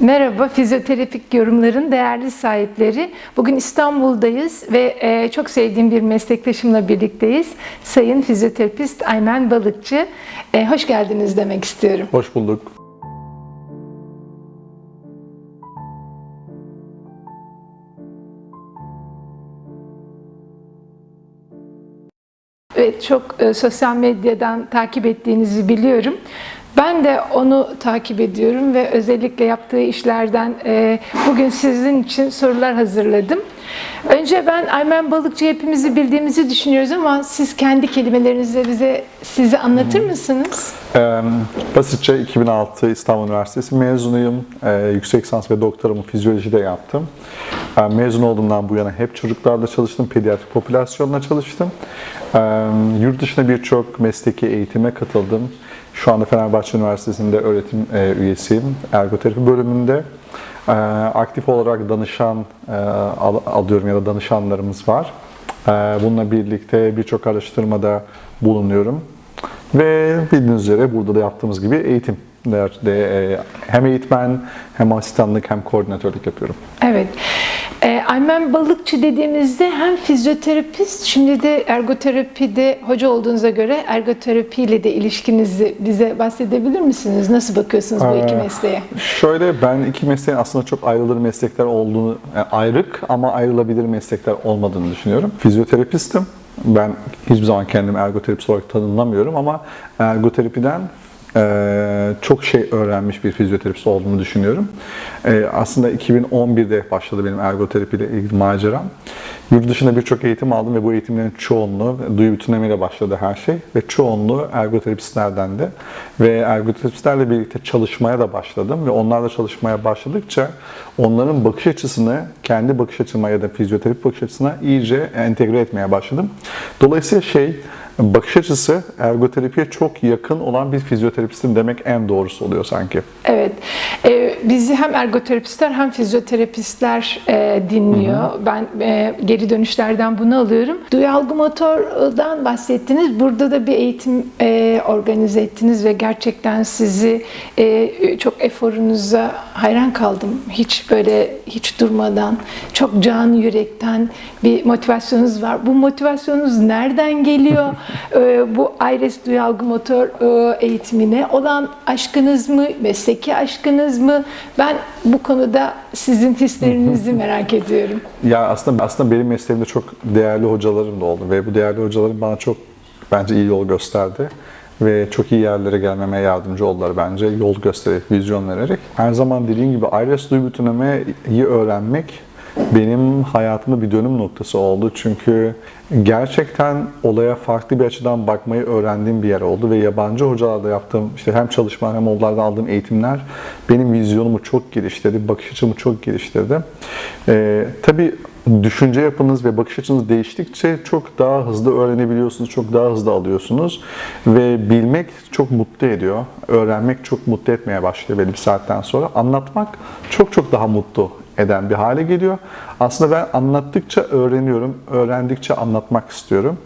Merhaba, fizyoterapik yorumların değerli sahipleri. Bugün İstanbul'dayız ve e, çok sevdiğim bir meslektaşımla birlikteyiz. Sayın fizyoterapist Aymen Balıkçı. E, hoş geldiniz demek istiyorum. Hoş bulduk. Evet, çok e, sosyal medyadan takip ettiğinizi biliyorum. Ben de onu takip ediyorum ve özellikle yaptığı işlerden e, bugün sizin için sorular hazırladım. Önce ben Aymen Balıkçı hepimizi bildiğimizi düşünüyoruz ama siz kendi kelimelerinizle bize sizi anlatır mısınız? Ee, basitçe 2006 İstanbul Üniversitesi mezunuyum. Ee, yüksek lisans ve doktoramı fizyolojide yaptım. Ee, mezun olduğumdan bu yana hep çocuklarla çalıştım, pediatrik popülasyonla çalıştım. Ee, yurt dışında birçok mesleki eğitime katıldım. Şu anda Fenerbahçe Üniversitesi'nde öğretim e, üyesiyim, ergoterapi bölümünde. Ee, aktif olarak danışan e, al- alıyorum ya da danışanlarımız var. Ee, bununla birlikte birçok araştırmada bulunuyorum. Ve bildiğiniz üzere burada da yaptığımız gibi eğitim de e, hem eğitmen hem asistanlık hem koordinatörlük yapıyorum. Evet. E, Aymen Balıkçı dediğimizde hem fizyoterapist, şimdi de ergoterapide hoca olduğunuza göre ergoterapiyle de ilişkinizi bize bahsedebilir misiniz? Nasıl bakıyorsunuz bu iki Ee, mesleğe? Şöyle ben iki mesleğin aslında çok ayrılır meslekler olduğunu, yani ayrık ama ayrılabilir meslekler olmadığını düşünüyorum. Fizyoterapistim. Ben hiçbir zaman kendimi ergoterapist olarak tanımlamıyorum ama ergoterapiden eee, çok şey öğrenmiş bir fizyoterapist olduğumu düşünüyorum. Eee, aslında 2011'de başladı benim ergoterapiyle ilgili maceram. Yurt dışında birçok eğitim aldım ve bu eğitimlerin çoğunluğu duyu bütünlemeyle başladı her şey ve çoğunluğu ergoterapistlerden de ve ergoterapistlerle birlikte çalışmaya da başladım ve onlarla çalışmaya başladıkça onların bakış açısını kendi bakış açıma ya da fizyoterapi bakış açısına iyice entegre etmeye başladım. Dolayısıyla şey bakış açısı ergoterapiye çok yakın olan bir fizyoterapistim demek en doğrusu oluyor sanki. Evet. E, bizi hem ergoterapistler hem fizyoterapistler e, dinliyor. Ben e, geri dönüşlerden bunu alıyorum. Duyu algı motordan bahsettiniz. Burada da bir eğitim e, organize ettiniz ve gerçekten sizi e, çok eforunuza hayran kaldım. Hiç böyle hiç durmadan, çok can yürekten bir motivasyonunuz var. Bu motivasyonunuz nereden geliyor? E, bu IRES duyu algı motor e, eğitimine olan aşkınız mı, mesleki aşkınız mı? Ben bu konuda sizin hislerinizi merak ediyorum. Ya aslında aslında benim mesleğimde çok değerli hocalarım da oldu ve bu değerli hocalarım bana çok bence iyi yol gösterdi ve çok iyi yerlere gelmeme yardımcı oldular bence yol göstererek, vizyon vererek. Her zaman dediğim gibi iris duyu bütünlemeyi öğrenmek benim hayatımda bir dönüm noktası oldu. Çünkü gerçekten olaya farklı bir açıdan bakmayı öğrendiğim bir yer oldu ve yabancı hocalarla yaptığım işte hem çalışma hem onlardan aldığım eğitimler benim vizyonumu çok geliştirdi, bakış açımı çok geliştirdi. Ee, tabii düşünce yapınız ve bakış açınız değiştikçe çok daha hızlı öğrenebiliyorsunuz, çok daha hızlı alıyorsunuz ve bilmek çok mutlu ediyor. Öğrenmek çok mutlu etmeye başlıyor belli bir saatten sonra. Anlatmak çok çok daha mutlu eden bir hale geliyor. Aslında ben anlattıkça öğreniyorum, öğrendikçe anlatmak istiyorum.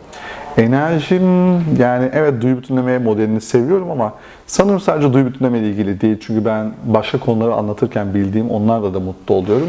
Enerjim yani evet duyu bütünleme modelini seviyorum ama sanırım sadece duyu bütünleme ile ilgili değil. Çünkü ben başka konuları anlatırken bildiğim onlarla da mutlu oluyorum.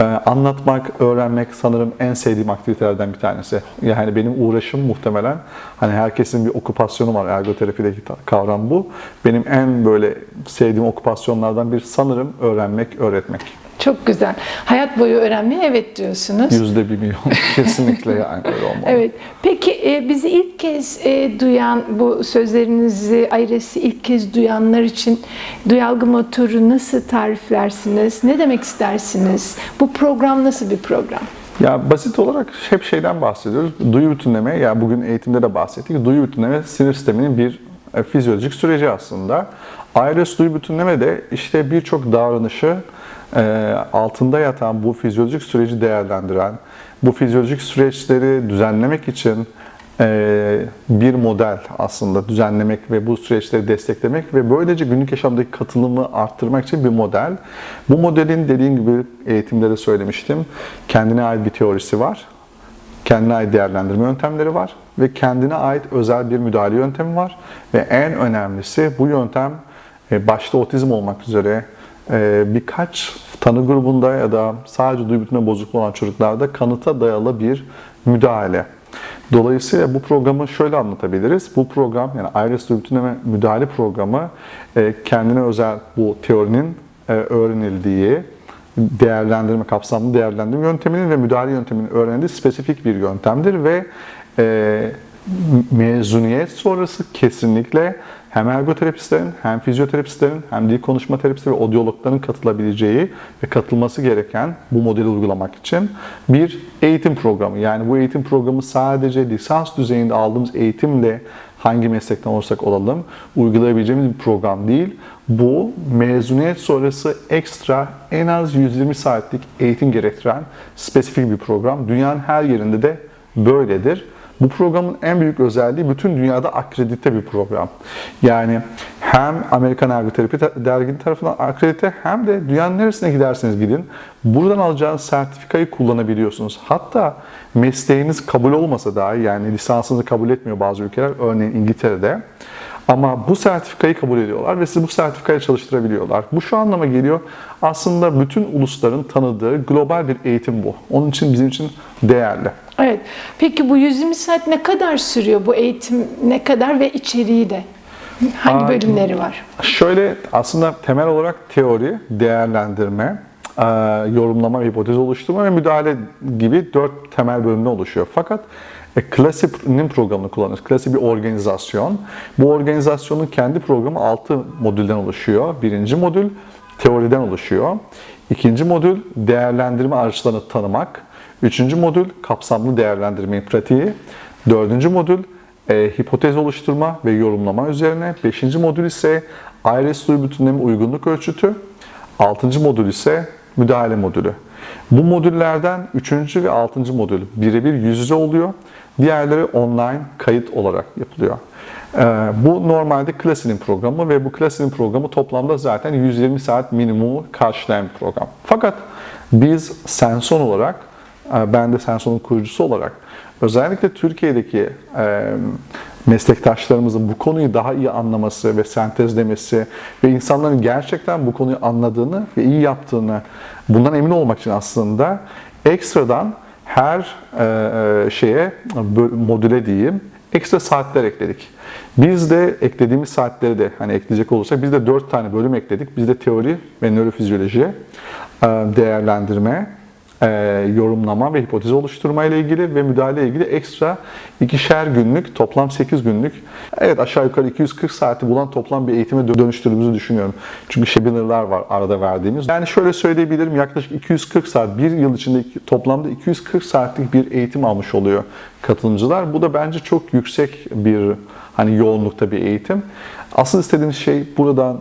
Ee, anlatmak, öğrenmek sanırım en sevdiğim aktivitelerden bir tanesi. Yani benim uğraşım muhtemelen hani herkesin bir okupasyonu var ergoterapideki kavram bu. Benim en böyle sevdiğim okupasyonlardan biri sanırım öğrenmek, öğretmek. Çok güzel. Hayat boyu öğrenmeye evet diyorsunuz. Yüzde bir milyon kesinlikle yani öyle olmalı. Evet. Peki e, bizi ilk kez e, duyan, bu sözlerinizi, ayresi ilk kez duyanlar için duyalgı motoru nasıl tariflersiniz? Ne demek istersiniz? Bu program nasıl bir program? Ya basit olarak hep şeyden bahsediyoruz. Duyu bütünleme, ya bugün eğitimde de bahsettik. Duyu bütünleme sinir sisteminin bir e, fizyolojik süreci aslında. Iris duyu bütünleme de işte birçok davranışı altında yatan bu fizyolojik süreci değerlendiren, bu fizyolojik süreçleri düzenlemek için e, bir model aslında düzenlemek ve bu süreçleri desteklemek ve böylece günlük yaşamdaki katılımı arttırmak için bir model. Bu modelin dediğim gibi eğitimde de söylemiştim. Kendine ait bir teorisi var. Kendine ait değerlendirme yöntemleri var ve kendine ait özel bir müdahale yöntemi var ve en önemlisi bu yöntem e, başta otizm olmak üzere birkaç tanı grubunda ya da sadece duyu bütünlüğü bozukluğu olan çocuklarda kanıta dayalı bir müdahale. Dolayısıyla bu programı şöyle anlatabiliriz. Bu program yani iris duyu bütünleme müdahale programı e, kendine özel bu teorinin e, öğrenildiği değerlendirme, kapsamlı değerlendirme yönteminin ve müdahale yönteminin öğrenildiği spesifik bir yöntemdir ve e, mezuniyet sonrası kesinlikle hem ergoterapistlerin, hem fizyoterapistlerin, hem dil konuşma terapistleri ve odyologların katılabileceği ve katılması gereken bu modeli uygulamak için bir eğitim programı. Yani bu eğitim programı sadece lisans düzeyinde aldığımız eğitimle hangi meslekten olursak olalım uygulayabileceğimiz bir program değil. Bu mezuniyet sonrası ekstra en az 120 saatlik eğitim gerektiren spesifik bir program. Dünyanın her yerinde de böyledir. Bu programın en büyük özelliği bütün dünyada akredite bir program. Yani hem Amerikan Ergoterapi Dergisi tarafından akredite hem de dünyanın neresine giderseniz gidin buradan alacağınız sertifikayı kullanabiliyorsunuz. Hatta mesleğiniz kabul olmasa dahi yani lisansınızı kabul etmiyor bazı ülkeler örneğin İngiltere'de ama bu sertifikayı kabul ediyorlar ve sizi bu sertifikayla çalıştırabiliyorlar. Bu şu anlama geliyor. Aslında bütün ulusların tanıdığı global bir eğitim bu. Onun için bizim için değerli. Evet. Peki bu 120 saat ne kadar sürüyor bu eğitim ne kadar ve içeriği de? Hangi bölümleri var? Şöyle aslında temel olarak teori, değerlendirme, e, yorumlama hipotez oluşturma ve müdahale gibi dört temel bölümden oluşuyor. Fakat e, Classic'nin programını kullanırız. Classic bir organizasyon. Bu organizasyonun kendi programı 6 modülden oluşuyor. Birinci modül teoriden oluşuyor. İkinci modül değerlendirme araçlarını tanımak. Üçüncü modül kapsamlı değerlendirme pratiği. Dördüncü modül e, hipotez oluşturma ve yorumlama üzerine. Beşinci modül ise iris duyu bütünleme uygunluk ölçütü. Altıncı modül ise müdahale modülü. Bu modüllerden üçüncü ve altıncı modül birebir yüz yüze oluyor. Diğerleri online kayıt olarak yapılıyor. Ee, bu normalde Classic'in programı ve bu Classic'in programı toplamda zaten 120 saat minimumu karşılayan bir program. Fakat biz Senson olarak, ben de Senson'un kurucusu olarak özellikle Türkiye'deki e, meslektaşlarımızın bu konuyu daha iyi anlaması ve sentezlemesi ve insanların gerçekten bu konuyu anladığını ve iyi yaptığını bundan emin olmak için aslında ekstradan her e, e, şeye modüle diyeyim ekstra saatler ekledik. Biz de eklediğimiz saatleri de hani ekleyecek olursak biz de 4 tane bölüm ekledik. Biz de teori ve nörofizyoloji, değerlendirme, e, yorumlama ve hipotez oluşturma ile ilgili ve müdahale ile ilgili ekstra ikişer günlük, toplam 8 günlük, evet aşağı yukarı 240 saati bulan toplam bir eğitime dö- dönüştürdüğümüzü düşünüyorum. Çünkü webinarlar var arada verdiğimiz. Yani şöyle söyleyebilirim yaklaşık 240 saat, bir yıl içinde toplamda 240 saatlik bir eğitim almış oluyor katılımcılar. Bu da bence çok yüksek bir hani yoğunlukta bir eğitim. Asıl istediğimiz şey buradan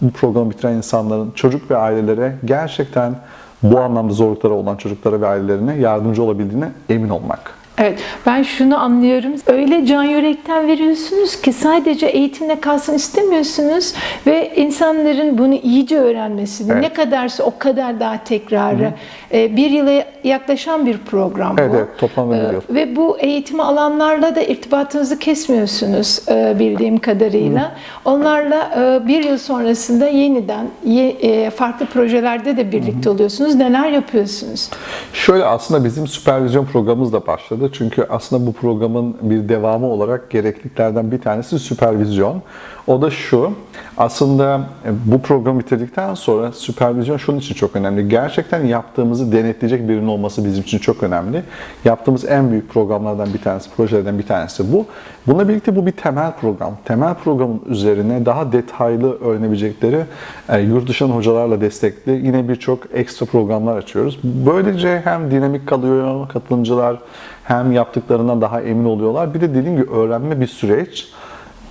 bu programı bitiren insanların çocuk ve ailelere gerçekten bu anlamda zorlukları olan çocuklara ve ailelerine yardımcı olabildiğine emin olmak. Evet, ben şunu anlıyorum. Öyle can yürekten veriyorsunuz ki sadece eğitimle kalsın istemiyorsunuz ve insanların bunu iyice öğrenmesini, Evet. ne kadarsa o kadar daha tekrarı. Ee, Bir yıla yaklaşan bir program Evet, bu. evet, toplamda bir yıl. Ve bu eğitimi alanlarla da irtibatınızı kesmiyorsunuz e, bildiğim kadarıyla. Onlarla e, bir yıl sonrasında yeniden ye- e, farklı projelerde de birlikte oluyorsunuz. Neler yapıyorsunuz? Şöyle aslında bizim süpervizyon programımız da başladı. Çünkü aslında bu programın bir devamı olarak gerekliliklerden bir tanesi süpervizyon. O da şu, aslında e, bu programı bitirdikten sonra süpervizyon şunun için çok önemli. Gerçekten yaptığımızı denetleyecek birinin olması bizim için çok önemli. Yaptığımız en büyük programlardan bir tanesi, projelerden bir tanesi bu. Bununla birlikte bu bir temel program. Temel programın üzerine daha detaylı öğrenebilecekleri e, yurt dışından hocalarla destekli yine birçok ekstra programlar açıyoruz. Böylece hem dinamik kalıyor katılımcılar hem yaptıklarından daha emin oluyorlar. Bir de dediğim gibi öğrenme bir süreç.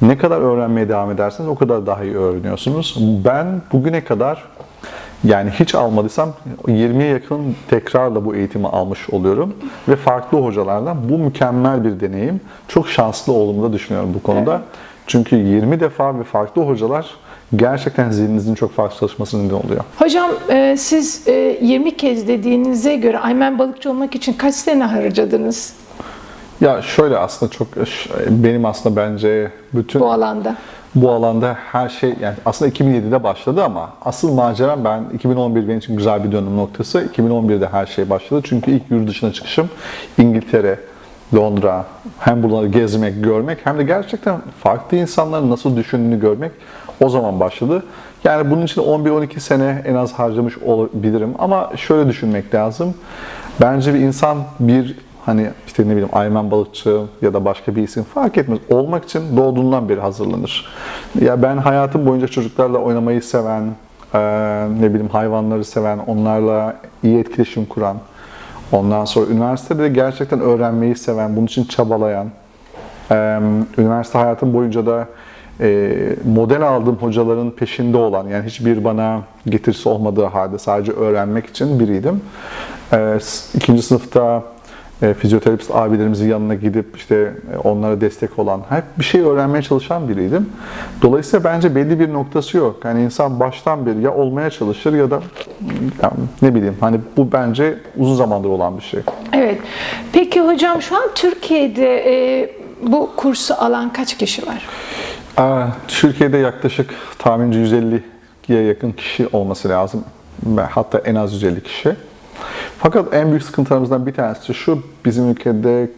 Ne kadar öğrenmeye devam ederseniz o kadar daha iyi öğreniyorsunuz. Ben bugüne kadar yani hiç almadıysam 20'ye yakın tekrarla bu eğitimi almış oluyorum. Ve farklı hocalardan bu mükemmel bir deneyim. Çok şanslı olduğumu da düşünüyorum bu konuda. Çünkü 20 defa ve farklı hocalar gerçekten zihninizin çok farklı çalışmasına neden oluyor. Hocam e, siz e, 20 kez dediğinize göre Aymen balıkçı olmak için kaç sene harcadınız Ya şöyle aslında çok benim aslında bence bütün bu alanda? bu alanda her şey yani aslında 2007'de başladı ama asıl macera ben 2011 benim için güzel bir dönüm noktası. 2011'de her şey başladı. Çünkü ilk yurt dışına çıkışım İngiltere, Londra. Hem buraları gezmek, görmek hem de gerçekten farklı insanların nasıl düşündüğünü görmek o zaman başladı. Yani bunun için 11-12 sene en az harcamış olabilirim ama şöyle düşünmek lazım. Bence bir insan bir hani işte ne bileyim Ayman balıkçı ya da başka bir isim fark etmez. Olmak için doğduğundan beri hazırlanır. Ya ben hayatım boyunca çocuklarla oynamayı seven, eee, ne bileyim hayvanları seven, onlarla iyi etkileşim kuran, ondan sonra üniversitede de gerçekten öğrenmeyi seven, bunun için çabalayan, eee, üniversite hayatım boyunca da e, model aldığım hocaların peşinde olan, yani hiçbir bana getirisi olmadığı halde sadece öğrenmek için biriydim. E, ikinci sınıfta e, fizyoterapist abilerimizin yanına gidip işte e, onlara destek olan, hep bir şey öğrenmeye çalışan biriydim. Dolayısıyla bence belli bir noktası yok. Yani insan baştan beri ya olmaya çalışır ya da yani ne bileyim hani bu bence uzun zamandır olan bir şey. Evet. Peki hocam şu an Türkiye'de e, bu kursu alan kaç kişi var? Aa, Türkiye'de yaklaşık tahminci 150'ye yakın kişi olması lazım. Hatta en az 150 kişi. Fakat en büyük sıkıntılarımızdan bir tanesi şu, bizim ülkede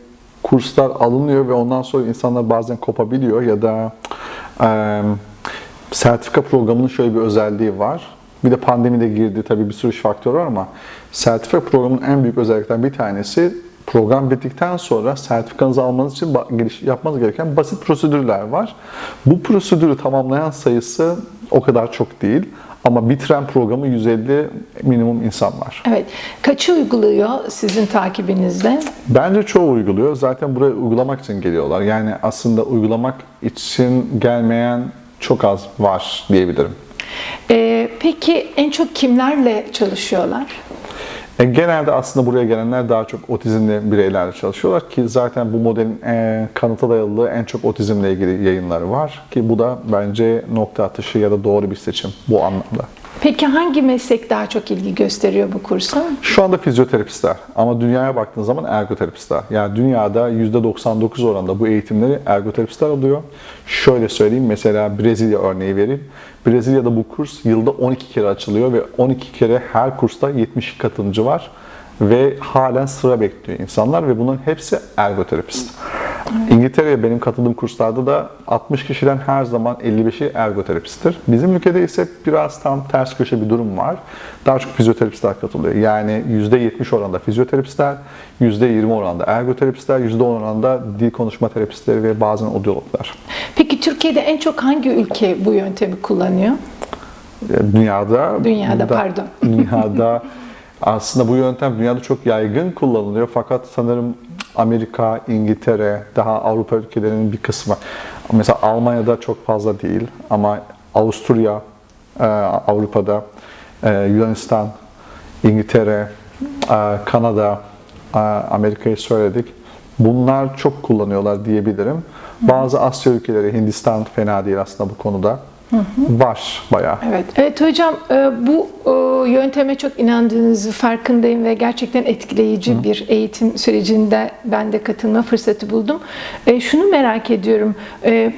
kurslar alınıyor ve ondan sonra insanlar bazen kopabiliyor ya da eee, sertifika programının şöyle bir özelliği var. Bir de pandemi de girdi tabii bir sürü faktör var ama sertifika programının en büyük özelliklerinden bir tanesi program bittikten sonra sertifikanızı almanız için giriş- yapmanız gereken basit prosedürler var. Bu prosedürü tamamlayan sayısı o kadar çok değil ama bitiren programı 150 minimum insan var. Evet. Kaçı uyguluyor sizin takibinizde? Bence çoğu uyguluyor. Zaten buraya uygulamak için geliyorlar. Yani aslında uygulamak için gelmeyen çok az var diyebilirim. E, peki en çok kimlerle çalışıyorlar? E, genelde aslında buraya gelenler daha çok otizmli bireylerle çalışıyorlar ki zaten bu modelin e, kanıta dayalı en çok otizmle ilgili yayınları var ki bu da bence nokta atışı ya da doğru bir seçim bu anlamda. Peki hangi meslek daha çok ilgi gösteriyor bu kursa? Şu anda fizyoterapistler ama dünyaya baktığın zaman ergoterapistler. Yani dünyada %99 oranında bu eğitimleri ergoterapistler alıyor. Şöyle söyleyeyim mesela Brezilya örneği vereyim. Brezilya'da bu kurs yılda 12 kere açılıyor ve 12 kere her kursta 70 katılımcı var ve halen sıra bekliyor insanlar ve bunların hepsi ergoterapist. İngiltere'ye benim katıldığım kurslarda da 60 kişiden her zaman 55'i ergoterapisttir. Bizim ülkede ise biraz tam ters köşe bir durum var. Daha çok fizyoterapistler katılıyor. Yani %70 oranda fizyoterapistler, %20 oranda ergoterapistler, %10 oranda dil konuşma terapistleri ve bazen odyologlar. Peki Türkiye'de en çok hangi ülke bu yöntemi kullanıyor? Dünyada, Dünyada, pardon. Dünyada aslında bu yöntem dünyada çok yaygın kullanılıyor fakat sanırım Amerika, İngiltere, daha Avrupa ülkelerinin bir kısmı. Mesela Almanya'da çok fazla değil ama Avusturya, e, Avrupa'da, e, Yunanistan, İngiltere, e, Kanada, Amerika'yı söyledik. Bunlar çok kullanıyorlar diyebilirim. Bazı Asya ülkeleri, Hindistan fena değil aslında bu konuda. Var bayağı. Evet. Evet hocam e, bu e, yönteme çok inandığınızı farkındayım ve gerçekten etkileyici bir eğitim sürecinde ben de katılma fırsatı buldum. E, Şunu merak ediyorum.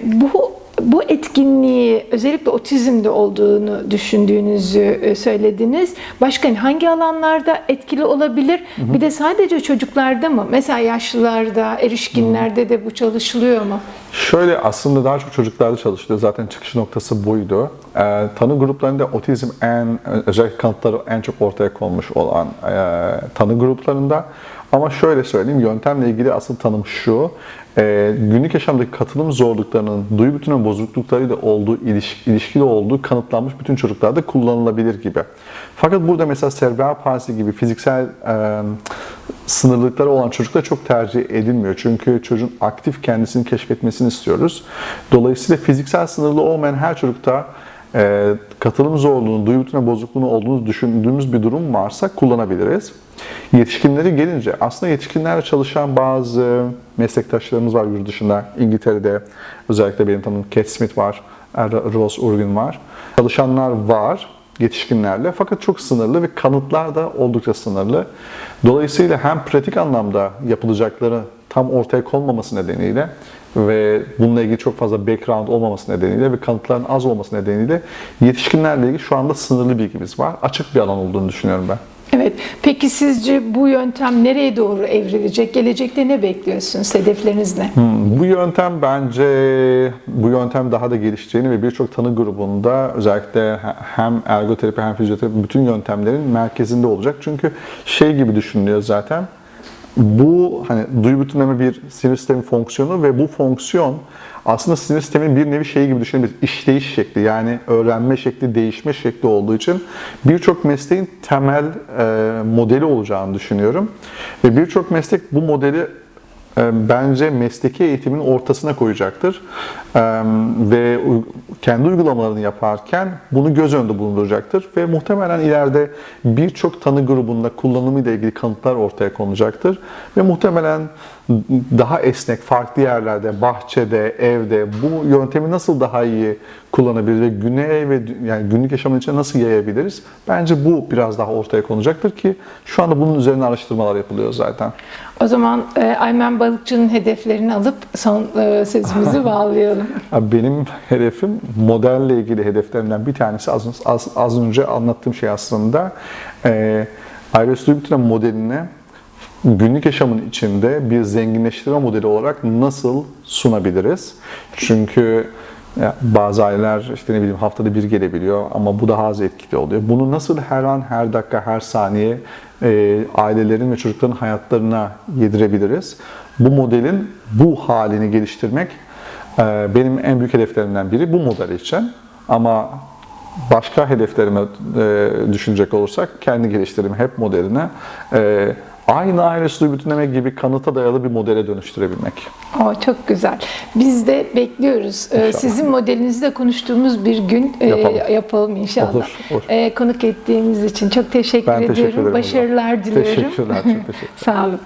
Bu bu etkinliği özellikle otizmde olduğunu düşündüğünüzü e, söylediniz. Başka hangi alanlarda etkili olabilir? Bir de sadece çocuklarda mı? Mesela yaşlılarda, erişkinlerde de bu çalışılıyor mu? Şöyle aslında daha çok çocuklarda çalışılıyor. Zaten çıkış noktası buydu. Ee, tanı gruplarında otizm en özellikle kanıtları en çok ortaya konmuş olan e, tanı gruplarında. Ama şöyle söyleyeyim, yöntemle ilgili asıl tanım şu. e, günlük yaşamdaki katılım zorluklarının duyu bütünün bozukluklarıyla olduğu, iliş- ilişkili olduğu kanıtlanmış bütün çocuklarda kullanılabilir gibi. Fakat burada mesela serebral palsi gibi fiziksel e, sınırlılıkları olan çocuklar çok tercih edilmiyor. Çünkü çocuğun aktif kendisini keşfetmesini istiyoruz. Dolayısıyla fiziksel sınırlı olmayan her çocukta e, katılım zorluğunun, duyu bütünü bozukluğunun olduğunu düşündüğümüz bir durum varsa kullanabiliriz. Yetişkinleri gelince aslında yetişkinlerle çalışan bazı meslektaşlarımız var yurt dışında. İngiltere'de özellikle benim tanıdığım Kate Smith var, Ross Urgin var. Çalışanlar var yetişkinlerle fakat çok sınırlı ve kanıtlar da oldukça sınırlı. Dolayısıyla hem pratik anlamda yapılacakları tam ortaya konmaması nedeniyle ve bununla ilgili çok fazla background olmaması nedeniyle ve kanıtların az olması nedeniyle yetişkinlerle ilgili şu anda sınırlı bilgimiz var. Açık bir alan olduğunu düşünüyorum ben. Evet. Peki sizce bu yöntem nereye doğru evrilecek? Gelecekte ne bekliyorsunuz? Hedefleriniz ne? Hmm, Bu yöntem bence bu yöntem daha da gelişeceğini ve birçok tanı grubunda özellikle hem ergoterapi hem fizyoterapi bütün yöntemlerin merkezinde olacak. Çünkü şey gibi düşünülüyor zaten. Bu hani duyu bütünleme bir sinir sistemi fonksiyonu ve bu fonksiyon aslında sinir sisteminin bir nevi şeyi gibi düşünebiliriz. İşleyiş şekli yani öğrenme şekli, değişme şekli olduğu için birçok mesleğin temel e, modeli olacağını düşünüyorum. Ve birçok meslek bu modeli bence mesleki eğitimin ortasına koyacaktır. E, Ve kendi uygulamalarını yaparken bunu göz önünde bulunduracaktır. Ve muhtemelen ileride birçok tanı grubunda kullanımıyla ilgili kanıtlar ortaya konulacaktır. Ve muhtemelen daha esnek, farklı yerlerde, bahçede, evde bu yöntemi nasıl daha iyi kullanabiliriz ve güne ve yani günlük yaşamın içine nasıl yayabiliriz? Bence bu biraz daha ortaya konulacaktır ki şu anda bunun üzerine araştırmalar yapılıyor zaten. O zaman e, Aymen Balıkçı'nın hedeflerini alıp son e, sözümüzü bağlayalım. Benim hedefim modelle ilgili hedeflerimden bir tanesi az, az, az önce anlattığım şey aslında e, Duybütüne modelini günlük yaşamın içinde bir zenginleştirme modeli olarak nasıl sunabiliriz? Çünkü bazı aileler işte ne bileyim haftada bir gelebiliyor ama bu daha az etkili oluyor. Bunu nasıl her an, her dakika, her saniye e, ailelerin ve çocukların hayatlarına yedirebiliriz? Bu modelin bu halini geliştirmek ee, Benim en büyük hedeflerimden biri bu model için. Ama başka hedeflerime e, düşünecek olursak kendi geliştirimi hep modeline e, aynı aile suyu bütünleme gibi kanıta dayalı bir modele dönüştürebilmek. O çok güzel. Biz de bekliyoruz. Ee, İnşallah. Sizin modelinizde konuştuğumuz bir gün e, Yapalım. yapalım inşallah. Olur, olur. E, konuk ettiğimiz için çok teşekkür Ben ediyorum. teşekkür ederim. Başarılar hocam. diliyorum. Teşekkürler, çok teşekkür Sağ olun.